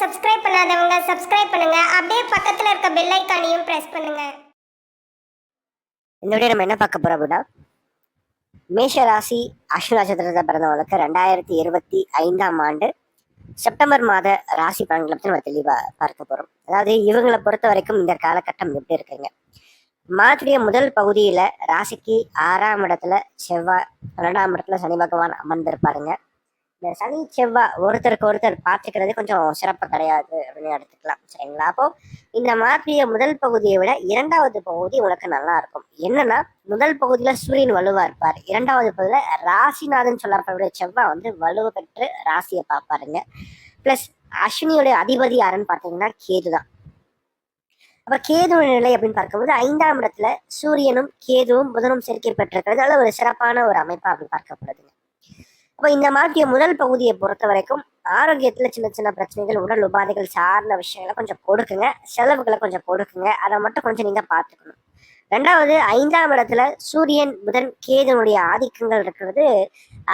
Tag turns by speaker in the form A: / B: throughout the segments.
A: Subscribe பண்ணாதவங்க subscribe பண்ணுங்க. அப்படியே பக்கத்துல இருக்க பெல் ஐக்கானையும் பிரஸ் பண்ணுங்க.
B: இந்த வீடியோ நம்ம என்ன பார்க்க போறோம் அப்படின்னா மேஷ ராசி அஸ்வினி நட்சத்திரத்தை பிறந்தவங்களுக்கு ரெண்டாயிரத்தி இருபத்தி ஐந்தாம் ஆண்டு செப்டம்பர் மாத ராசி பலன்களை பற்றி நம்ம தெளிவாக பார்க்க போறோம். அதாவது இவங்களை பொறுத்த வரைக்கும் இந்த காலகட்டம் எப்படி இருக்குங்க? மாதத்துடைய முதல் பகுதியில் ராசிக்கு ஆறாம் இடத்துல செவ்வாய் பன்னெண்டாம் இடத்துல சனி பகவான் அமர்ந்திருப்பாருங்க. இந்த சனி செவ்வாய் ஒருத்தருக்கு ஒருத்தர் பார்த்துக்கிறது கொஞ்சம் சிறப்பு கிடையாது அப்படின்னு எடுத்துக்கலாம் சரிங்களா? அப்போ இந்த மாற்றிய முதல் பகுதியை விட இரண்டாவது பகுதி உனக்கு நல்லா இருக்கும். என்னன்னா முதல் பகுதியில சூரியன் வலுவா இருப்பார். இரண்டாவது பகுதியில ராசிநாதன் சொல்லப்படக்கூடிய செவ்வாய் வந்து வலுவ பெற்று ராசியை பார்ப்பாருங்க. பிளஸ் அஸ்வினியுடைய அதிபதி யாருன்னு பார்த்தீங்கன்னா கேது தான் அப்ப கேது நிலை அப்படின்னு பார்க்கும்போது ஐந்தாம் இடத்துல சூரியனும் கேதுவும் புதனும் சேர்க்கை பெற்றிருக்கிறது. நல்ல ஒரு சிறப்பான ஒரு அமைப்பா அப்படி பார்க்கப்படுதுங்க. அப்போ இந்த மாதிரி முதல் பகுதியை பொறுத்த வரைக்கும் ஆரோக்கியத்தில் சின்ன சின்ன பிரச்சனைகள் உடல் உபாதைகள் சார்ந்த விஷயங்களை கொஞ்சம் கொடுக்குங்க செலவுகளை கொஞ்சம் கொடுக்குங்க அதை மட்டும் கொஞ்சம் நீங்கள் பார்த்துக்கணும். ரெண்டாவது ஐந்தாம் இடத்துல சூரியன் புதன் கேதனுடைய ஆதிக்கங்கள் இருக்கிறது.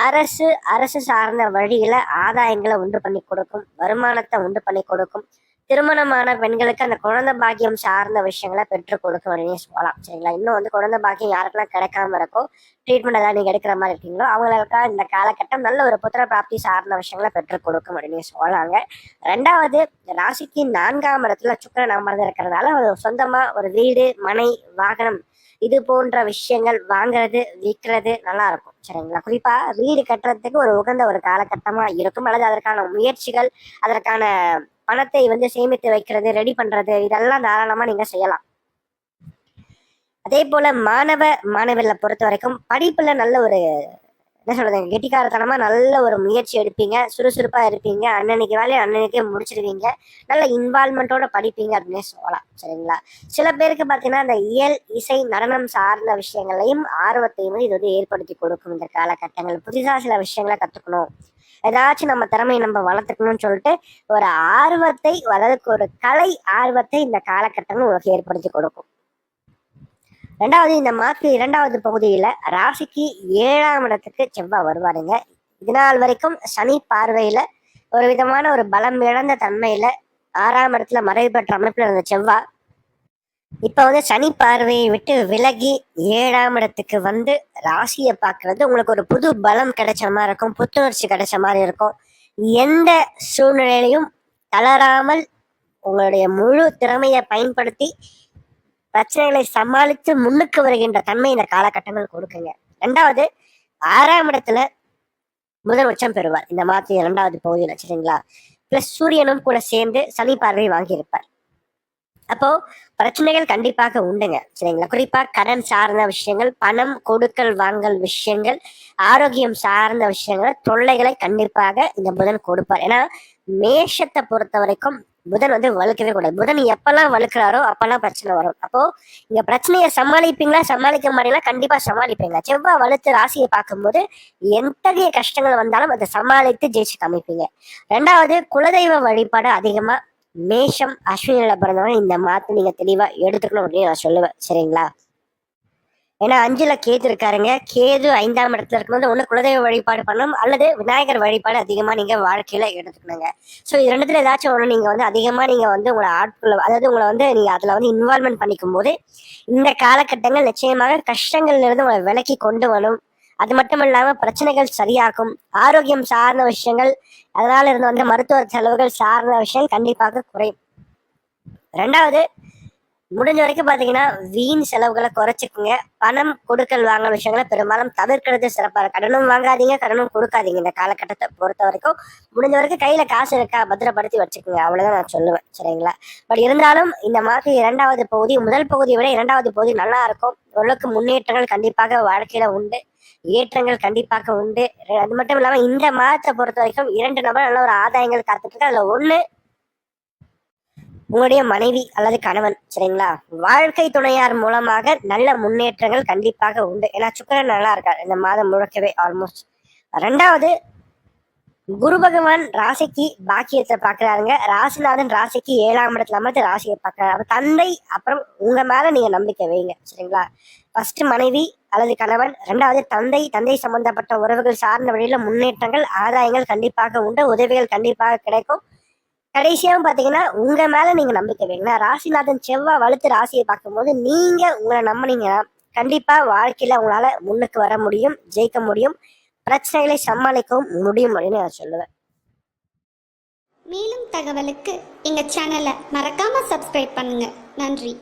B: அரசு அரசு சார்ந்த வழியில ஆதாயங்களை உண்டு பண்ணி கொடுக்கும் வருமானத்தை உண்டு பண்ணி கொடுக்கும். திருமணமான பெண்களுக்கு அந்த குழந்தை பாக்கியம் சார்ந்த விஷயங்களை பெற்றுக் கொடுக்க வேண்டிய சொல்லலாம். சரிங்களா? இன்னும் வந்து குழந்தை பாக்கியம் யாருக்கெல்லாம் கிடைக்காம இருக்கோ ட்ரீட்மெண்ட் ஏதாவது நீங்க எடுக்கிற மாதிரி இருக்கீங்களோ அவங்களுக்காக இந்த காலகட்டம் நல்ல ஒரு புத்திர பிராப்தி சார்ந்த விஷயங்களை பெற்றுக் கொடுக்க அப்படின்னு சொல்லலாங்க. ரெண்டாவது ராசிக்கு நான்காம் இடத்துல சுக்கரன் அமர்ந்து இருக்கிறதுனால ஒரு சொந்தமா ஒரு வீடு மனை வாகனம் இது போன்ற விஷயங்கள் வாங்குறது விற்கிறது நல்லா இருக்கும். சரிங்களா? குறிப்பா வீடு கட்டுறதுக்கு ஒரு உகந்த ஒரு காலகட்டமா இருக்கும். அல்லது அதற்கான முயற்சிகள் அதற்கான பணத்தை வந்து சேமித்து வைக்கிறது ரெடி பண்றது இதெல்லாம் தாராளமா நீங்க செய்யலாம். அதே போல மாணவ மாணவர்களை பொறுத்த வரைக்கும் படிப்புல நல்ல ஒரு என்ன சொல்றது கெட்டிக்காரத்தனமா நல்ல ஒரு முயற்சி எடுப்பீங்க. சுறுசுறுப்பா இருப்பீங்க. அன்னன்னைக்கு வேலையை அன்னன்னைக்கே முடிச்சிடுவீங்க நல்ல இன்வால்மெண்ட்டோட படிப்பீங்க அப்படின்னே சொல்லலாம். சரிங்களா? சில பேருக்கு பார்த்தீங்கன்னா அந்த இயல் இசை நடனம் சார்ந்த விஷயங்களையும் ஆர்வத்தையும் இது வந்து ஏற்படுத்தி கொடுக்கும் இந்த காலகட்டங்கள். புதுசாக சில விஷயங்களை கத்துக்கணும். ஏதாச்சும் நம்ம திறமையை நம்ம வளர்த்துக்கணும்னு சொல்லிட்டு ஒரு ஆர்வத்தை வளர்க்க ஒரு கலை ஆர்வத்தை இந்த காலகட்டங்கள் உங்களுக்கு ஏற்படுத்தி கொடுக்கும். ரெண்டாவது இந்த மாற்று இரண்டாவது பகுதியில ராசிக்கு ஏழாம் இடத்துக்கு செவ்வாய் வருவாருங்க. இதனால் வரைக்கும் சனி பார்வையில ஒரு விதமான ஒரு பலம் இழந்த தன்மையில ஆறாம் இடத்துல மறைவு பெற்ற அமைப்பில் இருந்த செவ்வாய் இப்ப வந்து சனி பார்வையை விட்டு விலகி ஏழாம் இடத்துக்கு வந்து ராசியை பார்க்கறது உங்களுக்கு ஒரு புது பலம் கிடைச்ச மாதிரி இருக்கும் புத்துணர்ச்சி கிடைச்ச மாதிரி இருக்கும். எந்த சூழ்நிலையிலையும் தளராமல் உங்களுடைய முழு திறமையை பயன்படுத்தி பிரச்சனைகளை சமாளித்து முன்னுக்கு வருகின்ற தன்மை இந்த காலகட்டங்கள் கொடுக்குங்க. ரெண்டாவது ஆறாம் இடத்துல முதல் உச்சம் பெறுவார். இந்த மாதத்தின் இரண்டாவது பகுதியில் சரிங்களா பிளஸ் சூரியனும் கூட சேர்ந்து சனி பார்வை வாங்கியிருப்பார். அப்போ பிரச்சனைகள் கண்டிப்பாக உண்டுங்க. சரிங்களா? குறிப்பா கடன் சார்ந்த விஷயங்கள் பணம் கொடுக்கல் வாங்கல் விஷயங்கள் ஆரோக்கியம் சார்ந்த விஷயங்கள் தொல்லைகளை கண்டிப்பாக இந்த புதன் கொடுப்பார். ஏன்னா மேஷத்தை பொறுத்த வரைக்கும் புதன் வந்து வலுக்கவே கூடாது. புதன் எப்பெல்லாம் வலுக்கிறாரோ அப்பெல்லாம் பிரச்சனை வரும். அப்போ இங்க பிரச்சனையை சமாளிப்பீங்களா சமாளிக்க மாட்டீங்களா? கண்டிப்பா சமாளிப்பீங்க. செவ்வாய் வலுத்து ராசியை பார்க்கும்போது எத்தகைய கஷ்டங்கள் வந்தாலும் அதை சமாளித்து ஜெயிச்சு காமிப்பீங்க. ரெண்டாவது குலதெய்வ வழிபாடு அதிகமா மேஷம் அஸ்வினியில் பிறந்தவங்க இந்த மாத்து நீங்கள் தெளிவாக எடுத்துக்கணும் அப்படின்னு நான் சொல்லுவேன். சரிங்களா? ஏன்னா அஞ்சில் கேது இருக்காருங்க. கேது ஐந்தாம் இடத்துல இருக்கும்போது ஒன்று குலதெய்வ வழிபாடு பண்ணணும் அல்லது விநாயகர் வழிபாடு அதிகமாக நீங்கள் வாழ்க்கையில் எடுத்துக்கணுங்க. ஸோ இது ரெண்டுத்தில் ஏதாச்சும் ஒன்று நீங்கள் வந்து அதிகமாக நீங்கள் வந்து உங்களை ஆட்களை அதாவது உங்களை வந்து நீங்கள் அதில் வந்து இன்வால்மெண்ட் பண்ணிக்கும் போது இந்த காலகட்டங்கள் நிச்சயமாக கஷ்டங்கள்லேருந்து உங்களை விலக்கி கொண்டு வரும். அது மட்டும் இல்லாம பிரச்சனைகள் சரியாகும். ஆரோக்கியம் சார்ந்த விஷயங்கள் அதனால இருந்து வந்த மருத்துவ செலவுகள் சார்ந்த விஷயம் கண்டிப்பாக குறையும். ரெண்டாவது முடிஞ்ச வரைக்கும் பாத்தீங்கன்னா வீண் செலவுகளை குறைச்சிக்குங்க. பணம் கொடுக்கல் வாங்கல் விஷயங்களை பெரும்பாலும் தவிர்க்கிறது சிறப்பாக கடனும் வாங்காதீங்க கடனும் கொடுக்காதீங்க. இந்த காலகட்டத்தை பொறுத்த வரைக்கும் முடிஞ்ச வரைக்கும் கையில காசு இருக்கா பத்திரப்படுத்தி வச்சுக்கோங்க. அவ்வளவுதான் நான் சொல்லுவேன். சரிங்களா? பட் இருந்தாலும் இந்த மாதம் இரண்டாவது பகுதி முதல் பகுதியை விட இரண்டாவது பகுதி நல்லா இருக்கும். ஓரளவுக்கு முன்னேற்றங்கள் கண்டிப்பாக வாழ்க்கையில உண்டு. ஏற்றங்கள் கண்டிப்பாக உண்டு. அது மட்டும் இல்லாம இந்த மாதத்தை பொறுத்த வரைக்கும் இரண்டு நபர் நல்ல ஒரு ஆதாயங்கள் காத்துட்டு இருக்கு அதுல ஒண்ணு உங்களுடைய மனைவி அல்லது கணவன் சரிங்களா? வாழ்க்கை துணையார் மூலமாக நல்ல முன்னேற்றங்கள் கண்டிப்பாக உண்டு. ஏன்னா சுக்கரன் நல்லா இருக்கார். இந்த மாதம் முழுக்கவே ஆல்மோஸ்ட் ரெண்டாவது குரு பகவான் ராசிக்கு பாக்கியத்தை பாக்குறாருங்க ராசிநாதன் ராசிக்கு ஏழாம் இடத்துல அமர்ந்து ராசியை பாக்குறாரு அப்ப தந்தை அப்புறம் உங்க மேல நீங்க நம்பிக்கை வைங்க சரிங்களா? ஃபர்ஸ்ட் மனைவி அல்லது கணவன். ரெண்டாவது தந்தை. தந்தை சம்பந்தப்பட்ட உறவுகள் சார்ந்த வழியில முன்னேற்றங்கள் ஆதாயங்கள் கண்டிப்பாக உண்டு. உதவிகள் கண்டிப்பாக கிடைக்கும். கடைசியாகவும் பார்த்தீங்கன்னா உங்கள் மேலே நீங்கள் நம்பிக்கை வைங்க. ராசிநாதன் செவ்வாய் வலுத்து ராசியை பார்க்கும்போது நீங்கள் உங்களை நம்பினீங்கன்னா கண்டிப்பாக வாழ்க்கையில் உங்களால் முன்னுக்கு வர முடியும் ஜெயிக்க முடியும். பிரச்சனைகளை சமாளிக்கவும் முடியும் அப்படின்னு நான் சொல்லுவேன்.
C: மேலும் தகவலுக்கு எங்கள் சேனலை மறக்காமல் சப்ஸ்கிரைப் பண்ணுங்கள் நன்றி.